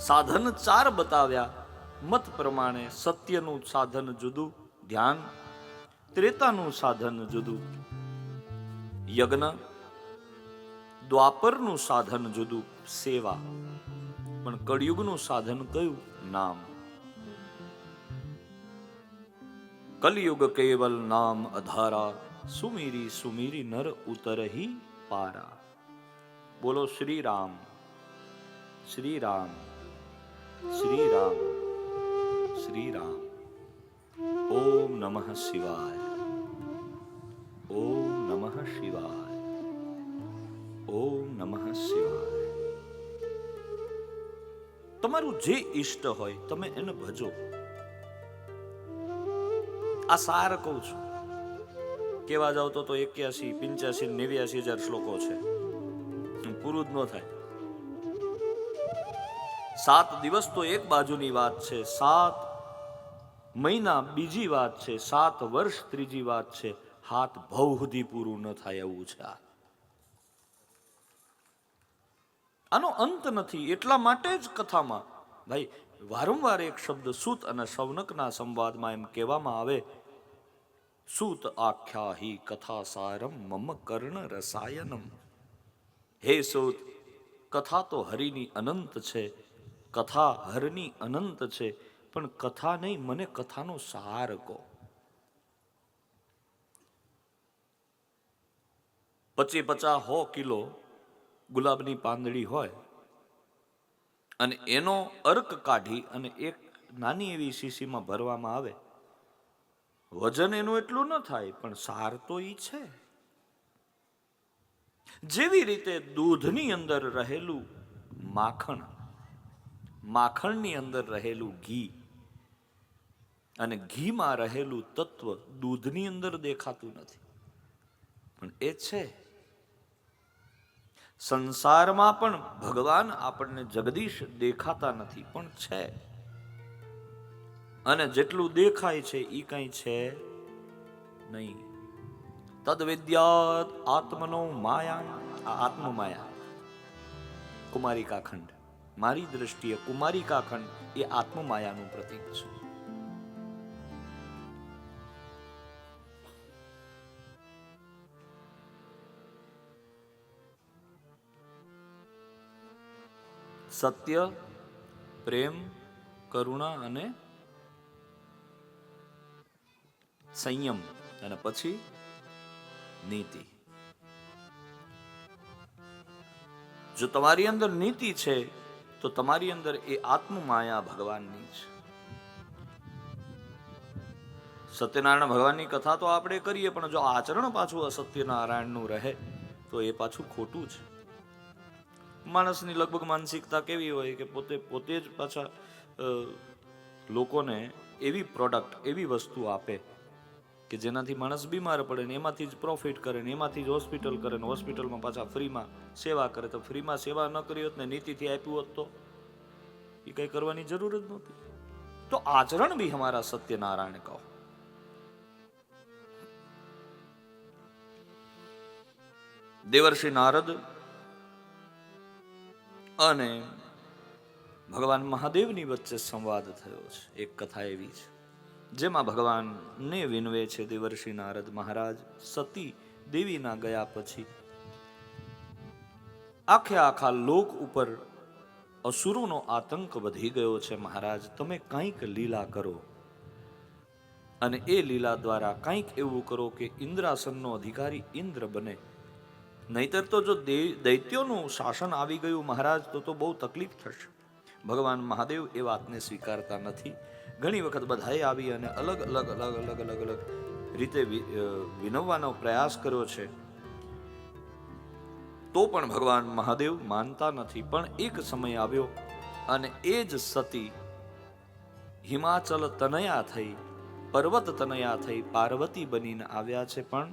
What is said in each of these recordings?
સાધન ચાર બતાવ્યા. મત પ્રમાણે સત્યનું સાધન જુદું, ધ્યાન ત્રેતાનું સાધન જુદું, યજ્ઞ દ્વાપરનું સાધન જુદું, સેવા પણ કળિયુગનું સાધન કયું? નામ. કલયુગ કેવલ નામ અધારા, સુમીરી સુમીરી નર ઉતરહી પારા. બોલો શ્રી રામ શ્રી રામ શ્રી રામ શ્રી રામ ઓમ નમઃ શિવાય ઓમ નમઃ શિવાય ઓમ નમઃ શિવાય તમારું જે ઈષ્ટ હોય, તમે એને ભજો. આ સાર કહું છું. કેવા જાવ તો એક્યાસી, પંચ્યાસી નેવ્યાસી હજાર શ્લોકો છે. પૂરું જ ન થાય. સાત દિવસ તો એક બાજુની વાત છે, સાત મહિના બીજી વાત છે, સાત વર્ષ ત્રીજી વાત છે. હાથ ભવ સુધી પૂરું ન થાય એવું છે આનો અંત નથી, એટલા માટે જ કથામાં, ભાઈ, વારંવાર એક શબ્દ સૂત અને સૌનકના સંવાદમાં એમ કહેવામાં આવે, સૂત આખ્યાહી કથા સારમ મમ કર્ણ રસાયનમ. હે સૂત, કથા તો હરિની અનંત છે કથા હરની અનંત છે, પણ કથા નહીં, મને કથાનો સાર કહો. પચી પચા હો કિલો ગુલાબની પાંદડી હોય, અને એનો અર્ક કાઢી અને એક નાની એવી શીશીમાં ભરવામાં આવે. વજન એનું એટલું ન થાય, પણ સાર તો ઈ છે. જેવી રીતે દૂધની અંદર રહેલું માખણ માખણની અંદર રહેલું ઘી અને ઘીમાં રહેલું તત્વ દૂધની અંદર દેખાતું નથી. પણ એ છે. સંસારમાં પણ ભગવાન આપણને જગદીશ દેખાતા નથી, પણ છે. અને જેટલું દેખાય છે એ કઈ છે નહીં. તદ વિદ્યાત આત્મનો માયા, આ આત્મમાયા. કુમારિકા ખંડ. મારી દ્રષ્ટિએ કુમારિકા ખંડ એ આત્મમાયાનું પ્રતીક છે. સત્ય, પ્રેમ, કરુણા અને સંયમ અને પછી નીતિ. જો તમારી અંદર નીતિ છે તો તમારી અંદર એ આત્મમાયા ભગવાનની છે સત્યનારાયણ ભગવાનની કથા તો આપણે કરીએ, પણ જો આચરણ પાછું અસત્યનારાયણનું રહે, તો એ પાછું ખોટું છે માણસની લગભગ માનસિકતા કેવી હોય કે પોતે પોતે જ પાછા લોકોને એવી પ્રોડક્ટ એવી વસ્તુ આપે કે જેનાથી માણસ બીમાર પડે ને એમાંથી જ પ્રોફિટ કરે ને એમાંથી જ હોસ્પિટલ કરે ને હોસ્પિટલમાં પાછા ફ્રીમાં સેવા કરે. તો ફ્રીમાં સેવા ન કરી હોત ને નીતિથી આપ્યું હોત તો એ કંઈ કરવાની જરૂર જ નહોતી. તો આચરણ બી અમારા સત્યનારાયણ કહો. દેવર્ષિ નારદ અને ભગવાન મહાદેવની વચ્ચે સંવાદ થયો છે. એક કથા એવી છે. જેમાં ભગવાનને વિનવે છે દેવર્ષિ નારદ મહારાજ, સતી દેવીના ગયા પછી. આખે આખા લોક ઉપર અસુરોનો આતંક વધી ગયો છે મહારાજ. તમે કંઈક લીલા કરો. અને એ લીલા દ્વારા કંઈક એવું કરો કે ઇન્દ્રાસનનો અધિકારી ઇન્દ્ર બને. નહીતર તો જો દૈત્યોનું શાસન આવી ગયું મહારાજ, તો તો બહુ તકલીફ થશે. ભગવાન મહાદેવ એ વાતને સ્વીકારતા નથી. ઘણી વખત બધાએ આવી અને અલગ અલગ અલગ અલગ અલગ અલગ રીતે વિનવવાનો પ્રયાસ કર્યો છે. તો પણ ભગવાન મહાદેવ માનતા નથી, પણ એક સમય આવ્યો અને એ જ સતી હિમાચલ તનયા થઈ, પર્વત તનયા થઈ પાર્વતી બનીને આવ્યા છે. પણ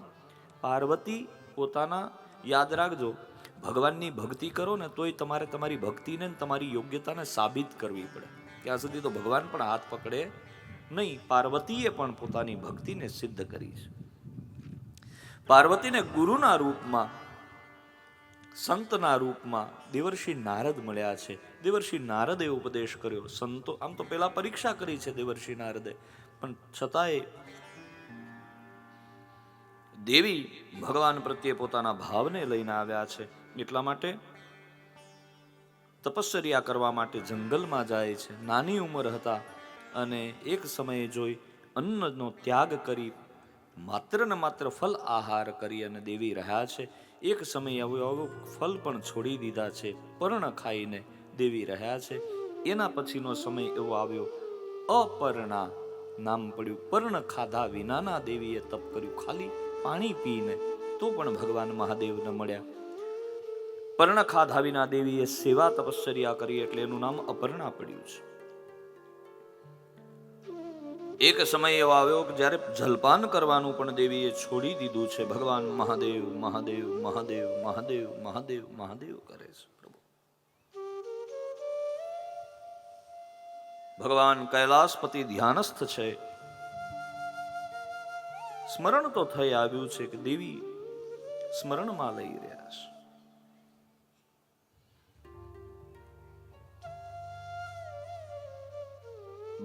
પાર્વતી પોતાના યાદ રાખજો ભગવાનની ભક્તિ કરો ને તોય તમારે તમારી ભક્તિને તમારી યોગ્યતાને સાબિત કરવી પડે. ત્યાં સુધી તો ભગવાન પણ હાથ પકડે નહીં, પાર્વતીએ પણ પોતાની ભક્તિને સિદ્ધ કરી છે. પાર્વતીને ગુરુના રૂપમાં, સંતના રૂપમાં દેવર્ષિ નારદ મળ્યા છે. દેવર્ષિ નારદે ઉપદેશ કર્યો. સંતો, આમ તો પેલા પરીક્ષા કરી છે દેવર્ષિ નારદે. પણ છતાંય દેવી ભગવાન પ્રત્યે પોતાના ભાવને લઈને આવ્યા છે. એટલા માટે? તપશ્ચર્યા કરવા માટે જંગલમાં જાય છે. નાની ઉંમર હતા અને એક સમયે જોઈ અન્નનો ત્યાગ કરી માત્ર ને માત્ર ફલ આહાર કરી અને દેવી રહ્યા છે. એક સમયે આવ્યો આવ્યો ફલ પણ છોડી દીધા છે. પર્ણ ખાઈને દેવી રહ્યા છે. એના પછીનો સમય એવો આવ્યો. અપર્ણા નામ પડ્યું. પર્ણ ખાધા વિનાના દેવીએ તપ કર્યું. ખાલી પાણી પીને તો પણ ભગવાન મહાદેવને મળ્યા. પર્ણ ખાધા વિના દેવીએ સેવા તપશ્ચર્યા કરી એટલે એનું નામ અપર્ણા પડ્યું છે. એક સમય એવો આવ્યો કે જ્યારે જલપાન કરવાનું પણ દેવીએ છોડી દીધું છે, ભગવાન મહાદેવ મહાદેવ મહાદેવ મહાદેવ મહાદેવ મહાદેવ કરે છે પ્રભુ. ભગવાન કૈલાસપતિ ધ્યાનસ્થ છે. સ્મરણ તો થઈ આવ્યું છે કે દેવી સ્મરણમાં લઈ રહ્યા છે.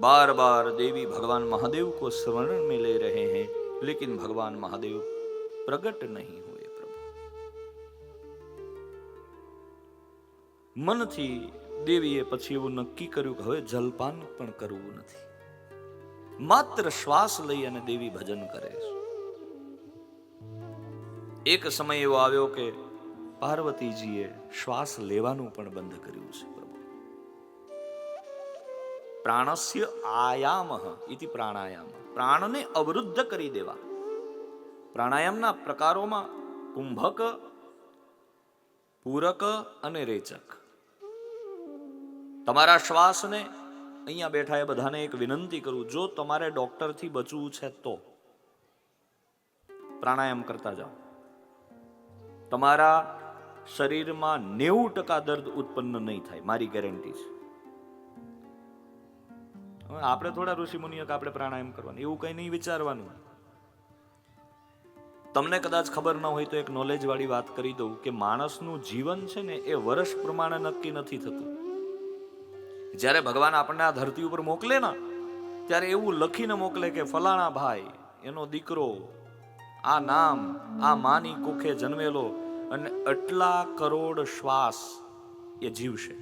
बार बार देवी भगवान महादेव को स्मरण में ले रहे हैं लेकिन भगवान महादेव प्रकट नहीं हुए प्रभु મનથી દેવીએ પછી એવું નક્કી કર્યું કે હવે જલપાન પણ કરવું નથી માત્ર શ્વાસ લઈ અને દેવી ભજન કરે છે એક સમય એવો આવ્યો કે પાર્વતીજીએ શ્વાસ લેવાનું પણ બંધ કર્યું છે પ્રભુ પ્રાણસ્ય આયામ ઇતિ પ્રાણાયામ. પ્રાણને અવરુદ્ધ કરી દેવા. પ્રાણાયામના પ્રકારોમાં કુંભક, પૂરક અને રેચક. તમારા શ્વાસને અહીંયા બેઠા એ બધાને એક વિનંતી કરું, જો તમારે ડોક્ટરથી બચવું છે તો પ્રાણાયામ કરતા જાઓ. તમારા શરીરમાં નેવું ટકા દર્દ ઉત્પન્ન નહીં થાય, મારી ગેરંટી છે. આપણે થોડા ઋષિ મુનિઓ કે આપણે પ્રાણાયામ કરવાનું. એવું કંઈ નહીં વિચારવાનું. તમને કદાચ ખબર ન હોય તો એક નોલેજ વાળી વાત કરી દઉં કે માણસનું જીવન છે ને એ વર્ષ પ્રમાણે નક્કી નથી થતું. જ્યારે ભગવાન આપણને આ ધરતી ઉપર મોકલે ને, ત્યારે એવું લખીને મોકલે કે ફલાણા ભાઈ, એનો દીકરો, આ નામ, આ માની કુખે જન્મેલો અને આટલા કરોડ શ્વાસ એ જીવશે.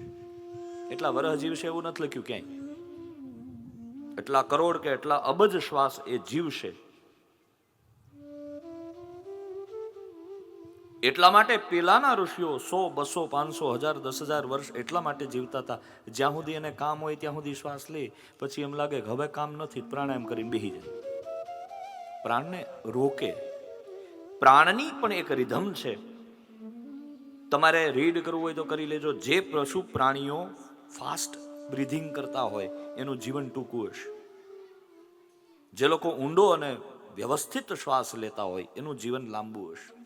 એટલા વરહ જીવશે એવું નથી લખ્યું ક્યાંય. એટલા કરોડ કે એટલા અબજ શ્વાસ એ જીવશે. એટલા માટે પેલાના ઋષિઓ સો, બસો, પાંચસો, હજાર, દસ હજાર વર્ષ એટલા માટે જીવતા હતા. જ્યાં સુધી એને કામ હોય ત્યાં સુધી શ્વાસ લે, પછી એમ લાગે કે હવે કામ નથી, પ્રાણાયામ કરીને બેહી જાય. પ્રાણને રોકે. પ્રાણની પણ એક રિધમ છે. તમારે રીડ કરવું હોય તો કરી લેજો. જે પશુ પ્રાણીઓ ફાસ્ટ બ્રીધિંગ કરતા હોય, એનું જીવન ટૂંકું હશે. જે લોકો ઊંડો અને વ્યવસ્થિત શ્વાસ લેતા હોય, એનું જીવન લાંબુ હશે.